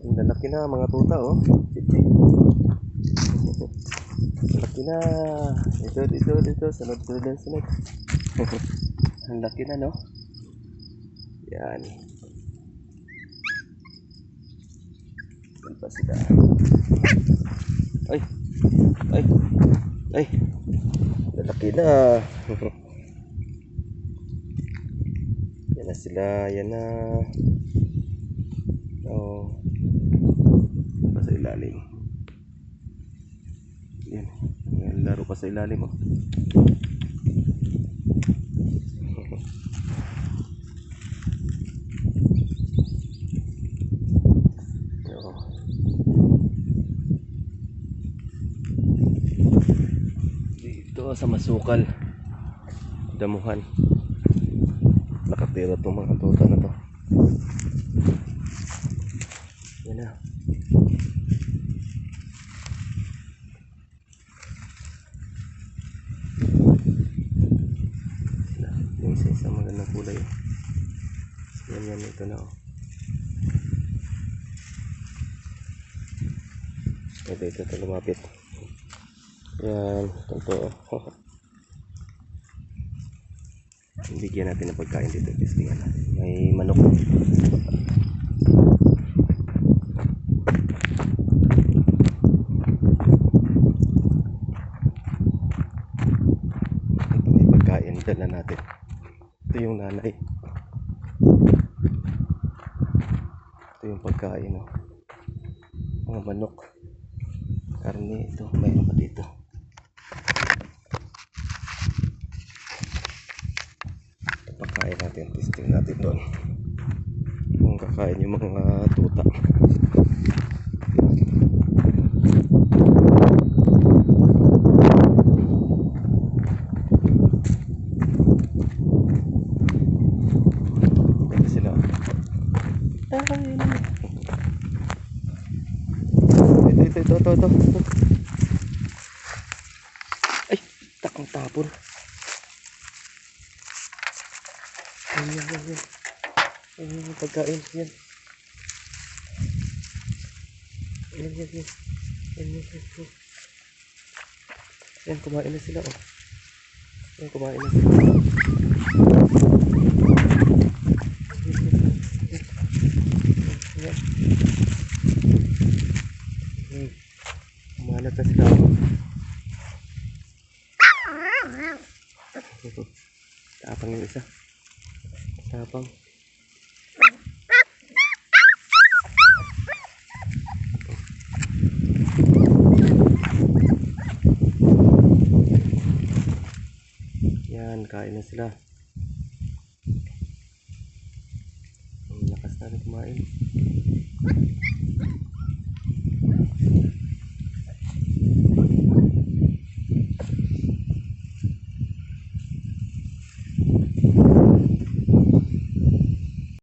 Ang lalaki na mga tuta oh. Laki na. Ito, dito, dito. Sunod, sunod, sunod. Ang laki na no. Yan. Yan pa sila. Ay. Ay. Ay. Lalaki na. yan na sila. Yan na. Oh. Pa sa ilalim. Yan. Yan. Laro pa sa ilalim oh. Dito sa masukal. Damuhan. Nakatira itong mga tuta na to. Yan na. Sila. Yung isa-isa magandang kulay. oh. Yan yan ito na oh. Ito, ito, ito, lumapit. Yan, ito. Bigyan natin ng pagkain dito. Testingan natin. May manok. Dala natin. Ito yung nanay. Ito yung pagkain. Oh. Mga manok karne ito mayroon pa dito ito pakain natin testing natin doon kung kakain yung mga tuta ito sila ay ito, ito, ito, ito, ito. Ay, takang tapon. Yan, yan, yan, yan. Yan, yan, yung pagkain. Yan. Yan, yan, yan. Yan, yan, yan. yan. Yan, kumain na sila, oh. Yan, kumain na sila. Yan. Hmm. Kumalat na sila. Tapang yung isa. Tapang. Yan, kain na sila. Ang lakas na rin kumain.